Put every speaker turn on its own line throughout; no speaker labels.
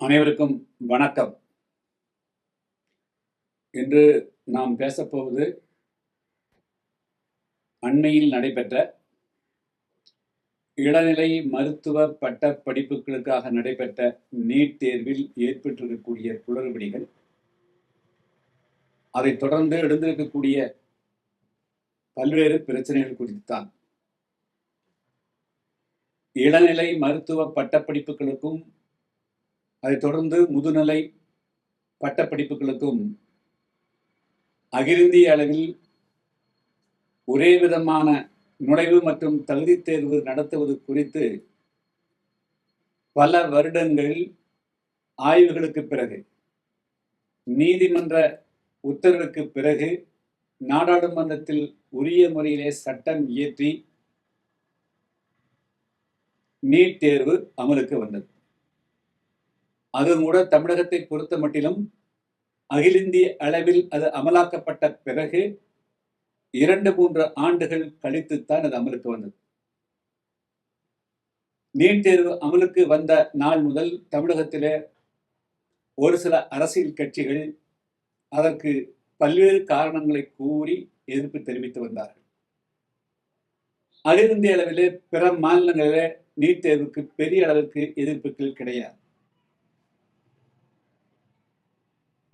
அனைவருக்கும் வணக்கம். இன்று நாம் பேசப்போவது அண்மையில் நடைபெற்ற இளநிலை மருத்துவ பட்ட படிப்புகளுக்காக நடைபெற்ற நீட் தேர்வில் ஏற்பட்டிருக்கக்கூடிய குளறுபடிகள் அதைத் தொடர்ந்து எழுந்திருக்கக்கூடிய பல்வேறு பிரச்சனைகள் குறித்துத்தான். இளநிலை மருத்துவ பட்டப்படிப்புகளுக்கும் அதைத் தொடர்ந்து முதுநிலை பட்டப்படிப்புகளுக்கும் அகிலிந்திய அளவில் ஒரே விதமான நுழைவு மற்றும் தகுதித் தேர்வு நடத்துவது குறித்து பல வருடங்கள் ஆய்வுகளுக்கு பிறகு நீதிமன்ற உத்தரவுக்கு பிறகு நாடாளுமன்றத்தில் உரிய முறையிலே சட்டம் இயற்றி நீட் தேர்வு அமலுக்கு வந்தது. அதுவும் கூட தமிழகத்தை பொறுத்த மட்டிலும் அகில இந்திய அளவில் அது அமலாக்கப்பட்ட பிறகு இரண்டு மூன்று ஆண்டுகள் கழித்துத்தான் அது அமலுக்கு வந்தது. நீட் தேர்வு அமலுக்கு வந்த நாள் முதல் தமிழகத்திலே ஒரு சில அரசியல் கட்சிகள் அதற்கு பல்வேறு காரணங்களை கூறி எதிர்ப்பு தெரிவித்து வந்தார்கள். அகில இந்திய அளவிலே பிற மாநிலங்களிலே நீட் தேர்வுக்கு பெரிய அளவிற்கு எதிர்ப்புகள் கிடையாது.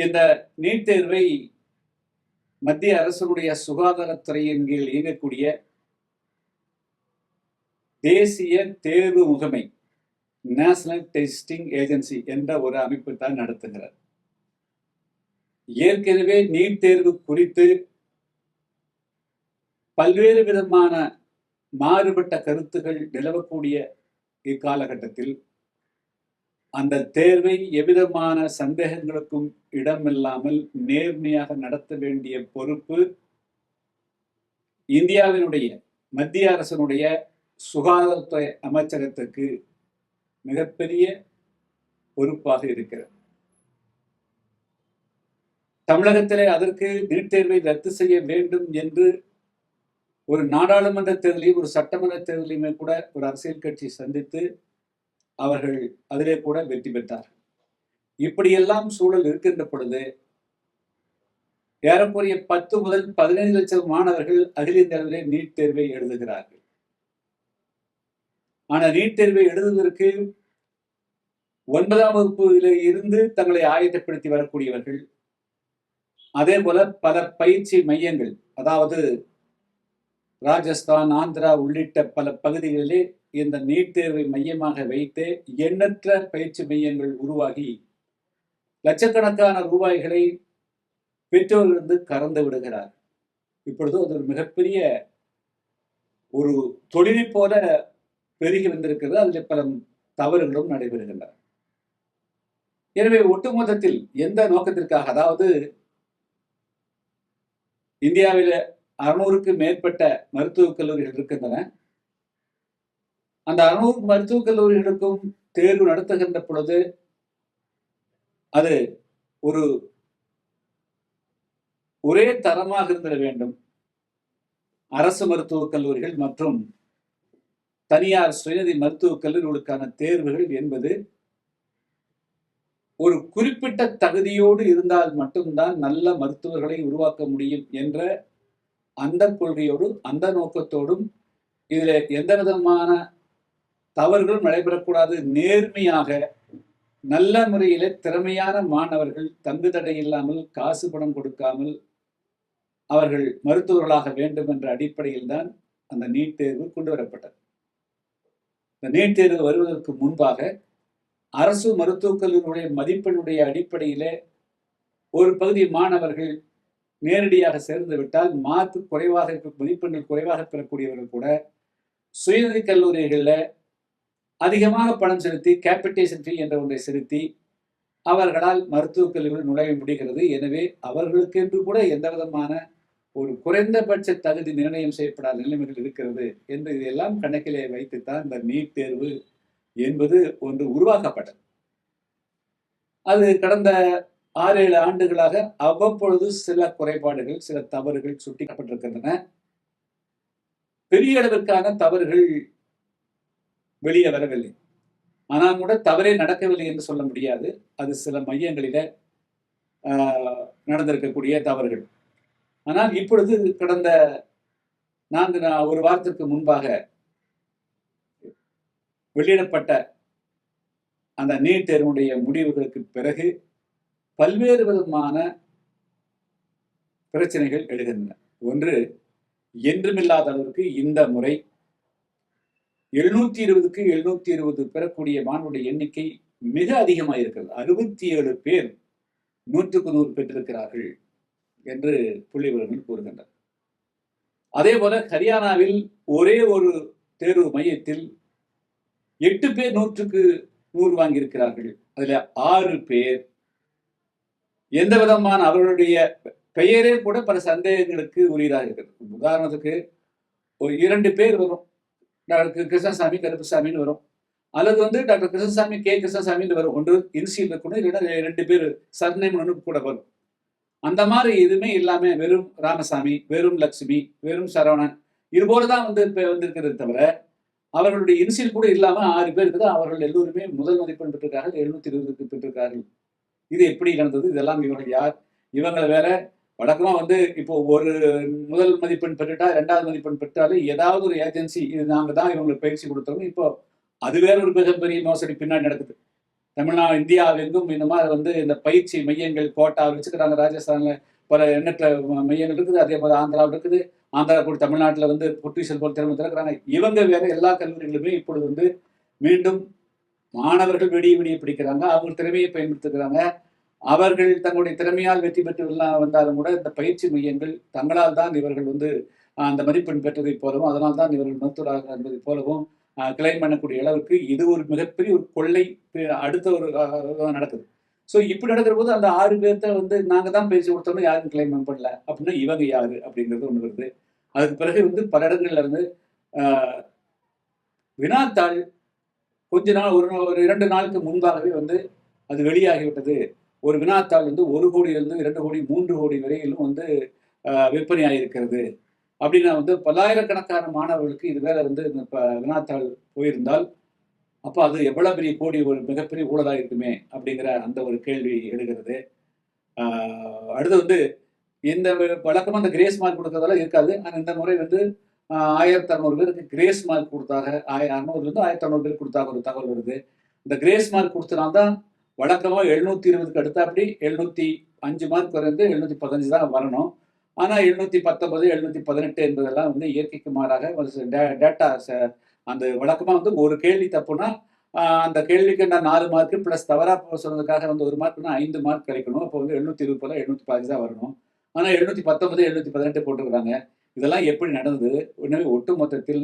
இந்த நீட் தேர்வை மத்திய அரசுடைய சுகாதாரத்துறையின் கீழ் இயங்கக்கூடிய தேசிய தேர்வு முகமை நேஷனல் டெஸ்டிங் ஏஜென்சி என்ற ஒரு அமைப்பு தான் நடத்துகிறார். ஏற்கனவே நீட் தேர்வு குறித்து பல்வேறு விதமான மாறுபட்ட கருத்துகள் நிலவக்கூடிய இக்காலகட்டத்தில் அந்த தேர்வை எவ்விதமான சந்தேகங்களுக்கும் இடமில்லாமல் நேர்மையாக நடத்த வேண்டிய பொறுப்பு இந்தியாவினுடைய மத்திய அரசனுடைய சுகாதாரத்துறை அமைச்சகத்துக்கு மிகப்பெரிய பொறுப்பாக இருக்கிறது. தமிழகத்திலே அதற்கு நீட் தேர்வை ரத்து செய்ய வேண்டும் என்று ஒரு நாடாளுமன்ற தேர்தலையும் ஒரு சட்டமன்ற தேர்தலையுமே கூட ஒரு அரசியல் கட்சி சந்தித்து அவர்கள் அதிலே கூட வெற்றி பெற்றார்கள் இப்படியெல்லாம் சூழல் இருக்கின்ற பொழுது ஏறக்குறைய பத்து முதல் பதினைந்து லட்சம் மாணவர்கள் அகில இந்திய அளவிலே நீட் தேர்வை எழுதுகிறார்கள். ஆனால் நீட் தேர்வை எழுதுவதற்கு ஒன்பதாம் வகுப்புல இருந்து தங்களை ஆயத்தப்படுத்தி வரக்கூடியவர்கள் அதே போல பல பயிற்சி மையங்கள் அதாவது ராஜஸ்தான் ஆந்திரா உள்ளிட்ட பல பகுதிகளிலே இந்த நீட் தேர்வை மையமாக வைத்து எண்ணற்ற பயிற்சி மையங்கள் உருவாகி லட்சக்கணக்கான ரூபாய்களை பெற்றோரிலிருந்து கறந்து விடுகிறார். இப்பொழுது அது ஒரு மிகப்பெரிய ஒரு தொழிலை போல பெருகி வந்திருக்கிறது. அதில் பல தவறுகளும் நடைபெறுகின்றன. எனவே ஒட்டுமொத்தத்தில் எந்த நோக்கத்திற்காக அதாவது இந்தியாவில் அறுநூறுக்கு மேற்பட்ட மருத்துவக் கல்லூரிகள் இருக்கின்றன. அந்த அறுநூறு மருத்துவக் கல்லூரிகளுக்கும் தேர்வு நடத்துகின்ற பொழுது அது ஒரு ஒரே தரமாக இருந்திட வேண்டும். அரசு மருத்துவக் கல்லூரிகள் மற்றும் தனியார் சுயநிதி மருத்துவக் கல்லூரிகளுக்கான தேர்வுகள் என்பது ஒரு குறிப்பிட்ட தகுதியோடு இருந்தால் மட்டும்தான் நல்ல மருத்துவர்களை உருவாக்க முடியும் என்ற அந்த கொள்கையோடும் அந்த நோக்கத்தோடும் இதில் எந்த விதமான தவறுகளும் நடைபெறக்கூடாது. நேர்மையாக நல்ல முறையில் திறமையான மாணவர்கள் தங்கு தடை இல்லாமல் காசு பணம் கொடுக்காமல் அவர்கள் மருத்துவர்களாக வேண்டும் என்ற அடிப்படையில் தான் அந்த நீட் தேர்வு கொண்டு வரப்பட்டது. இந்த நீட் தேர்வு வருவதற்கு முன்பாக அரசு மருத்துவக் கல்லூரியுடைய மதிப்பெண்ணுடைய அடிப்படையிலே ஒரு பகுதி மாணவர்கள் நேரடியாக சேர்ந்து விட்டால் மார்க் குறைவாக இருக்க மதிப்பெண்கள் குறைவாக பெறக்கூடியவர்கள் கூட சுயநிதி கல்லூரிகளில் அதிகமாக பணம் செலுத்தி கேபிட்டேஷன் ஃபீ என்ற ஒன்றை செலுத்தி அவர்களால் மருத்துவக் கல்லூரியில் நுழைய முடிகிறது. எனவே அவர்களுக்கென்று கூட எந்த விதமான ஒரு குறைந்தபட்ச தகுதி நிர்ணயம் செய்யப்படாத நிலைமைகள் இருக்கிறது என்று இதையெல்லாம் கணக்கிலே வைத்துத்தான் இந்த நீட் தேர்வு என்பது ஒன்று உருவாக்கப்பட்டது. அது கடந்த ஆறு ஏழு ஆண்டுகளாக அவ்வப்பொழுது சில குறைபாடுகள் சில தவறுகள் சுட்டிக்கப்பட்டிருக்கின்றன பெரிய அளவிற்கான தவறுகள் வெளியே வரவில்லை. ஆனால் கூட தவறே நடக்கவில்லை என்று சொல்ல முடியாது. அது சில மையங்களில நடந்திருக்கக்கூடிய தவறுகள். ஆனால் இப்பொழுது கடந்த நான்கு ஒரு வாரத்திற்கு முன்பாக வெளியிடப்பட்ட அந்த நீட் தேர்வுடைய முடிவுகளுக்கு பிறகு பல்வேறு விதமான பிரச்சனைகள் எழுகின்றன. ஒன்று என்றுமில்லாத அளவிற்கு இந்த முறை எழுநூத்தி இருபதுக்கு எழுநூத்தி இருபது பெறக்கூடிய மாணவருடைய எண்ணிக்கை மிக அதிகமாக இருக்கிறது. அறுபத்தி ஏழு பேர் நூற்றுக்கு நூறு பெற்றிருக்கிறார்கள் என்று புள்ளி விவரங்கள் கூறுகின்றன. அதே போல ஹரியானாவில் ஒரே ஒரு தேர்வு மையத்தில் எட்டு பேர் நூற்றுக்கு நூறு வாங்கியிருக்கிறார்கள். அதுல ஆறு பேர் எந்த விதமான அவர்களுடைய பெயரே கூட பல சந்தேகங்களுக்கு உரியதாக இருக்கிறது உதாரணத்துக்கு ஒரு இரண்டு பேர் வரும். டாக்டர் கிருஷ்ணசாமி கருப்புசாமின்னு வரும். அல்லது வந்து டாக்டர் கிருஷ்ணசாமி கே. கிருஷ்ணசாமின்னு வரும். ஒன்று இன்சியில் இருக்கணும் இல்லைன்னா ரெண்டு பேர் சர்நேம் ஒன்று கூட வரும். அந்த மாதிரி எதுவுமே இல்லாம வெறும் ராமசாமி வெறும் லட்சுமி வெறும் சரவணன் இது போலதான் வந்து இப்போ வந்திருக்கிறது தவிர அவர்களுடைய இன்சியல் கூட இல்லாம ஆறு பேர் இருக்குது. அவர்கள் எல்லோருமே முதல் மதிப்பெண் பெற்றிருக்கார்கள் எழுநூத்தி இருபதுக்கு பெற்றிருக்கார்கள். இது எப்படி நடந்தது? இதெல்லாம் இவர்கள் யார்? இவங்களை வேற வழக்கமா வந்து இப்போ ஒரு முதல் மதிப்பெண் பெற்றுட்டா ரெண்டாவது மதிப்பெண் பெற்றாலே ஏதாவது ஒரு ஏஜென்சி இது நாங்கள் தான் இவங்களுக்கு பயிற்சி கொடுத்தோம் இப்போ அது வேற ஒரு மிகப்பெரிய மோசடி பின்னாடி நடக்குது. தமிழ்நாடு இந்தியாவெங்கும் இந்த மாதிரி வந்து இந்த பயிற்சி மையங்கள் கோட்டா வச்சுக்கிறாங்க ராஜஸ்தான்ல பல எண்ணற்ற மையங்கள் இருக்குது. அதே மாதிரி ஆந்திராவில் இருக்குது. ஆந்திரா கூட தமிழ்நாட்டில் வந்து பொட்டிசல் போல் திறமை திறக்கிறாங்க. இவங்க வேற எல்லா கல்லூரிகளுமே இப்பொழுது வந்து மீண்டும் மாணவர்கள் விடிய விடிய பிடிக்கிறாங்க அவங்க திறமையை பயன்படுத்துகிறாங்க அவர்கள் தங்களுடைய திறமையால் வெற்றி பெற்றுலாம் வந்தாலும் கூட இந்த பயிற்சி மையங்கள் தங்களால் தான் இவர்கள் வந்து ஆஹ், அந்த மதிப்பெண் பெற்றதைப் போலவும் அதனால் தான் இவர்கள் மருத்துவராக என்பதைப் போலவும் கிளைம் பண்ணக்கூடிய அளவுக்கு இது ஒரு மிகப்பெரிய ஒரு கொள்ளை அடுத்த ஒரு நடக்குது. ஸோ இப்படி நடக்கிற போது அந்த ஆறு பேர்த்த வந்து நாங்கள் தான் பேசி கொடுத்தோம்னு யாரும் கிளைம் பண்ணல அப்படின்னா இவங்க யாரு? அப்படிங்கிறது ஒன்று வருது. அதுக்கு பிறகு வந்து பல இடங்கள்ல இருந்து ஆஹ், வினாத்தாள் கொஞ்ச நாள் ஒரு நாள் ஒரு இரண்டு நாளுக்கு முன்பாகவே வந்து அது வெளியாகிவிட்டது. ஒரு வினாத்தாள் வந்து ஒரு கோடியிலிருந்து இரண்டு கோடி மூன்று கோடி வரையிலும் வந்து விற்பனையாக இருக்கிறது அப்படின்னா வந்து பல்லாயிரக்கணக்கான மாணவர்களுக்கு இது வேற வந்து இந்த ப- வினாத்தாள் போயிருந்தால் அப்போ அது எவ்வளோ பெரிய கோடி ஒரு மிகப்பெரிய ஊழலாக இருக்குமே அப்படிங்கிற அந்த ஒரு கேள்வி எழுகிறது. அடுத்து வந்து இந்த வழக்கமாக அந்த கிரேஸ் மார்க் கொடுக்கறதெல்லாம் இருக்காது. ஆனால் இந்த முறை வந்து ஆயிரத்தி அறநூறு பேருக்கு கிரேஸ் மார்க் கொடுத்தாக ஆய அறுநூறுலேருந்து ஆயிரத்தி அறநூறு பேர் கொடுத்தாக ஒரு தகவல் வருது. இந்த கிரேஸ் மார்க் கொடுத்தனால தான் வழக்கமாக எழுநூத்தி இருபதுக்கு அடுத்தாப்படி எழுநூத்தி அஞ்சு மார்க் வரைந்து எழுநூத்தி பதினஞ்சு தான் வரணும். ஆனால் எழுநூத்தி பத்தொன்பது எழுநூத்தி பதினெட்டு என்பதெல்லாம் வந்து இயற்கைக்கு மாறாக டேட்டா அந்த வழக்கமாக வந்து ஒரு கேள்வி தப்புனா அந்த கேள்விக்கு நான் நாலு மார்க்கு ப்ளஸ் தவறாக சொன்னதுக்காக வந்து ஒரு மார்க்னா ஐந்து மார்க் கிடைக்கணும். அப்போ வந்து எழுநூத்தி இருபது போல எழுநூத்தி பதினஞ்சு தான் வரணும். ஆனால் எழுநூத்தி பத்தொன்பது எழுநூத்தி பதினெட்டு போட்டுக்கிறாங்க இதெல்லாம் எப்படி நடந்தது? உடனே ஒட்டு மொத்தத்தில்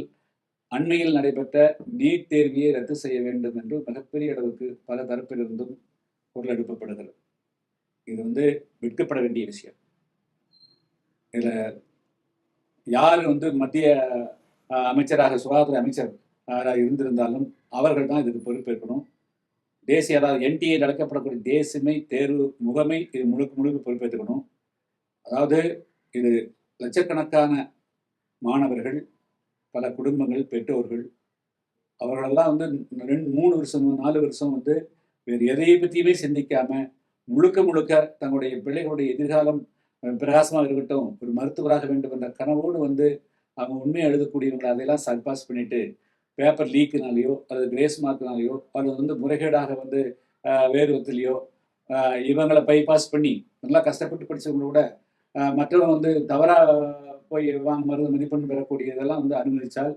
அண்மையில் நடைபெற்ற நீட் தேர்வியை ரத்து செய்ய வேண்டும் என்று மிகப்பெரிய அளவுக்கு பல தரப்பிலிருந்தும் குரல் எழுப்பப்படுகிறது. இது வந்து விற்கப்பட வேண்டிய விஷயம். இதில் யார் வந்து மத்திய அமைச்சராக சுகாதார அமைச்சர் யாராக இருந்திருந்தாலும் அவர்கள் தான் இதுக்கு பொறுப்பேற்கணும். தேசிய அதாவது என்டிஏ நடக்கப்படக்கூடிய தேசியமை தேர்வு முகமை இது முழுக்க முழுக்க பொறுப்பேற்றுக்கணும். அதாவது இது லட்சக்கணக்கான மாணவர்கள் பல குடும்பங்கள் பெற்றோர்கள் அவர்களெல்லாம் வந்து ரெண்டு மூணு வருஷம் நாலு வருஷம் வந்து வேறு எதையை பற்றியுமே சிந்திக்காம முழுக்க முழுக்க தங்களுடைய பிள்ளைகளுடைய எதிர்காலம் பிரகாசமாக இருக்கட்டும் ஒரு மருத்துவராக வேண்டும் என்ற கனவோடு வந்து அவங்க உண்மையை எழுதக்கூடியவங்களை அதையெல்லாம் சர்பாஸ் பண்ணிட்டு பேப்பர் லீக்குனாலேயோ அல்லது கிரேஸ் மார்க்னாலேயோ அல்லது வந்து முறைகேடாக வந்து அஹ், வேறு இவங்களை பைபாஸ் பண்ணி நல்லா கஷ்டப்பட்டு படித்தவங்களோட மற்றவங்க வந்து தவறாக போய் வாங்க மருந்து மதிப்பெண் பெறக்கூடிய இதெல்லாம் வந்து அனுமதித்தால்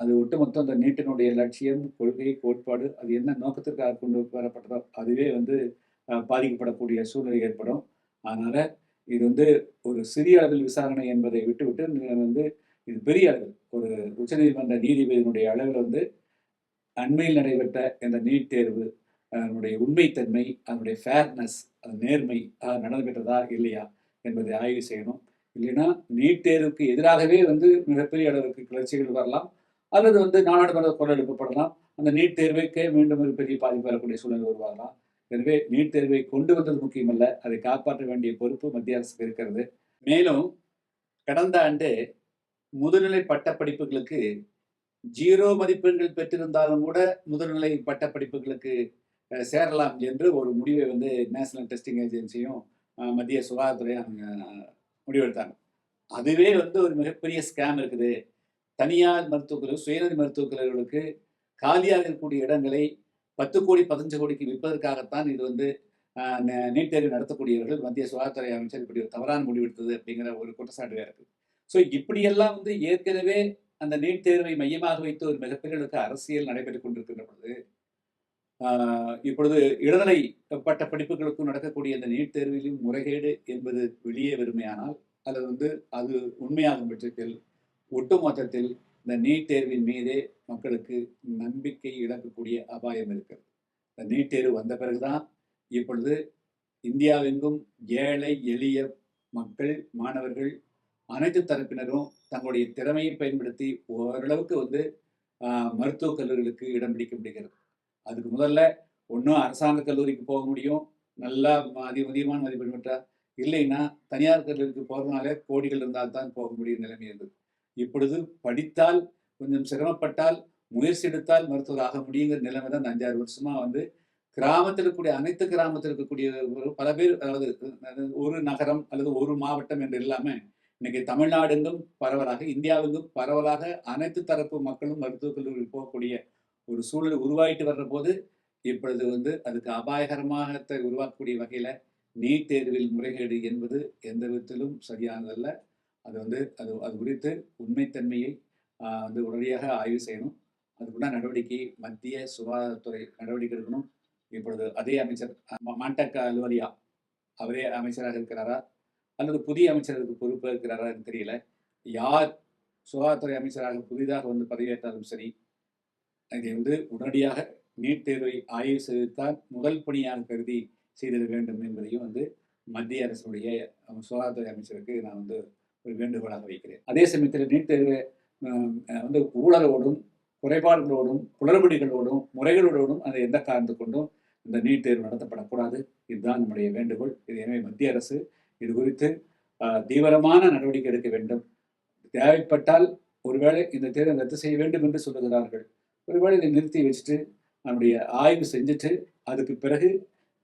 அது ஒட்டுமொத்தம் அந்த நீட்டினுடைய லட்சியம் கொள்கை கோட்பாடு அது என்ன நோக்கத்திற்காக கொண்டு வரப்பட்டதோ அதுவே வந்து பாதிக்கப்படக்கூடிய சூழ்நிலை ஏற்படும். அதனால் இது வந்து ஒரு சிறிய அளவில் விசாரணை என்பதை விட்டுவிட்டு வந்து இது பெரிய அளவில் ஒரு உச்சநீதிமன்ற நீதிபதியினுடைய அளவில் வந்து அண்மையில் நடைபெற்ற இந்த நீட் தேர்வு அதனுடைய உண்மைத்தன்மை அதனுடைய ஃபேர்னஸ் அது நேர்மை அது நடைபெற்றதா இல்லையா என்பதை ஆய்வு செய்யணும். இல்லைன்னா நீட் தேர்வுக்கு எதிராகவே வந்து மிகப்பெரிய அளவுக்கு கிளர்ச்சிகள் வரலாம். அல்லது வந்து நாடாளுமன்ற குரல் எழுப்பப்படலாம். அந்த நீட் தேர்வுக்கே மீண்டும் ஒரு பெரிய பாதிப்பு வரக்கூடிய சூழ்நிலை உருவாகலாம். எனவே நீட் தேர்வை கொண்டு வந்தது முக்கியமல்ல. அதை காப்பாற்ற வேண்டிய பொறுப்பு மத்திய அரசுக்கு இருக்கிறது. மேலும் கடந்த ஆண்டு முதுநிலை பட்ட படிப்புகளுக்கு ஜீரோ மதிப்பெண்கள் பெற்றிருந்தாலும் கூட முதுநிலை பட்டப்படிப்புகளுக்கு சேரலாம் என்று ஒரு முடிவை வந்து நேஷனல் டெஸ்டிங் ஏஜென்சியும் மத்திய சுகாதாரத்துறையும் முடிவெடுத்தாங்க அதுவே வந்து ஒரு மிகப்பெரிய ஸ்கேம் இருக்குது. தனியார் மருத்துவக் கல்லூரி சுயநதி மருத்துவக் கல்லூரிகளுக்கு காலியாக இருக்கக்கூடிய இடங்களை பத்து கோடி பதினஞ்சு கோடிக்கு விற்பதற்காகத்தான் இது வந்து நீட் தேர்வு நடத்தக்கூடியவர்கள் மத்திய சுகாதாரத்துறை அமைச்சர் இப்படி ஒரு தவறான முடிவெடுத்தது அப்படிங்கிற ஒரு குற்றச்சாட்டு வேறு இருக்கு. ஸோ இப்படியெல்லாம் வந்து ஏற்கனவே அந்த நீட் தேர்வை மையமாக வைத்து ஒரு மிகப்பெரிய அளவுக்கு அரசியல் நடைபெற்றுக் கொண்டிருக்கின்ற பொழுது இப்பொழுது இடைநிலை பட்ட படிப்புகளுக்கும் நடக்கக்கூடிய இந்த நீட் தேர்விலும் முறைகேடு என்பது வெளியே வருமையானால் அல்லது வந்து அது உண்மையாகும் பட்சத்தில் ஒட்டுமொத்தத்தில் இந்த நீட் தேர்வின் மீதே மக்களுக்கு நம்பிக்கை இழக்கக்கூடிய அபாயம் இருக்கிறது. இந்த நீட் தேர்வு வந்த பிறகுதான் இப்பொழுது இந்தியாவெங்கும் ஏழை எளிய மக்கள் மாணவர்கள் அனைத்து தரப்பினரும் தங்களுடைய திறமையை பயன்படுத்தி ஓரளவுக்கு வந்து மருத்துவக் கல்லூரிகளுக்கு இடம் பிடிக்க முடிகிறது. அதுக்கு முதல்ல ஒன்றும் அரசாங்க கல்லூரிக்கு போக முடியும். நல்லா அதி அதிகமான மதிப்பெண் பெற்றா இல்லைன்னா தனியார் கல்லூரிக்கு போகிறதுனால கோடிகள் இருந்தால் தான் போக முடியும் நிலைமை இருந்தது. இப்பொழுது படித்தால் கொஞ்சம் சிரமப்பட்டால் முயற்சி எடுத்தால் மருத்துவர் ஆக முடியுங்கிற நிலைமை தான் இந்த அஞ்சாறு வருஷமா வந்து கிராமத்தில் இருக்கக்கூடிய அனைத்து கிராமத்தில் இருக்கக்கூடிய ஒரு பல பேர் அதாவது ஒரு நகரம் அல்லது ஒரு மாவட்டம் என்று இல்லாமல் இன்னைக்கு தமிழ்நாடெங்கும் பரவலாக இந்தியாவெங்கும் பரவலாக அனைத்து தரப்பு மக்களும் மருத்துவக் கல்லூரியில் போகக்கூடிய ஒரு சூழல் உருவாகிட்டு வர்ற போது இப்பொழுது வந்து அதுக்கு அபாயகரமாக உருவாக்கக்கூடிய வகையில நீட் தேர்வில் முறைகேடு என்பது எந்த விதத்திலும் சரியானதல்ல. அது வந்து அது அது குறித்து உண்மைத்தன்மையை வந்து உடனடியாக ஆய்வு செய்யணும். அதுக்குள்ள நடவடிக்கை மத்திய சுகாதாரத்துறை நடவடிக்கை எடுக்கணும். இப்பொழுது அதே அமைச்சர் ம- மாண்டக் அலுவலியா அவரே அமைச்சராக இருக்கிறாரா? அல்லது புதிய அமைச்சருக்கு பொறுப்பு இருக்கிறாரா தெரியல. யார் சுகாதாரத்துறை அமைச்சராக புதிதாக வந்து பதவியேற்றாலும் சரி இதை வந்து உடனடியாக நீட் தேர்வை ஆய்வு செய்துத்தான் முதல் பணியாக கருதி செய்திட வேண்டும் என்பதையும் வந்து மத்திய அரசுடைய சுகாதாரத்துறை அமைச்சருக்கு நான் வந்து ஒரு வேண்டுகோளாக வைக்கிறேன். அதே சமயத்தில் நீட் தேர்வு வந்து ஊழலோடும் குறைபாடுகளோடும் குளறுபடிகளோடும் முறைகளோடும் அதை எந்த காரணத்து கொண்டும் இந்த நீட் தேர்வு நடத்தப்படக்கூடாது. இதுதான் நம்முடைய வேண்டுகோள். இது எனவே மத்திய அரசு இது குறித்து தீவிரமான நடவடிக்கை எடுக்க வேண்டும். தேவைப்பட்டால் ஒருவேளை இந்த தேர்வை ரத்து செய்ய வேண்டும் என்று சொல்லுகிறார்கள். ஒருவேளை இதை நிறுத்தி வச்சுட்டு நம்முடைய ஆய்வு செஞ்சுட்டு அதுக்கு பிறகு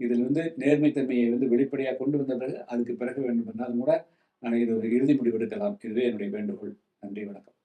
இதில் வந்து நேர்மைத்தன்மையை வந்து வெளிப்படையாக கொண்டு வந்த பிறகு அதுக்கு பிறகு வேண்டும் என்றாலும் கூட நான் இது ஒரு இறுதி முடிவு எடுக்கலாம். இதுவே என்னுடைய வேண்டுகோள். நன்றி வணக்கம்.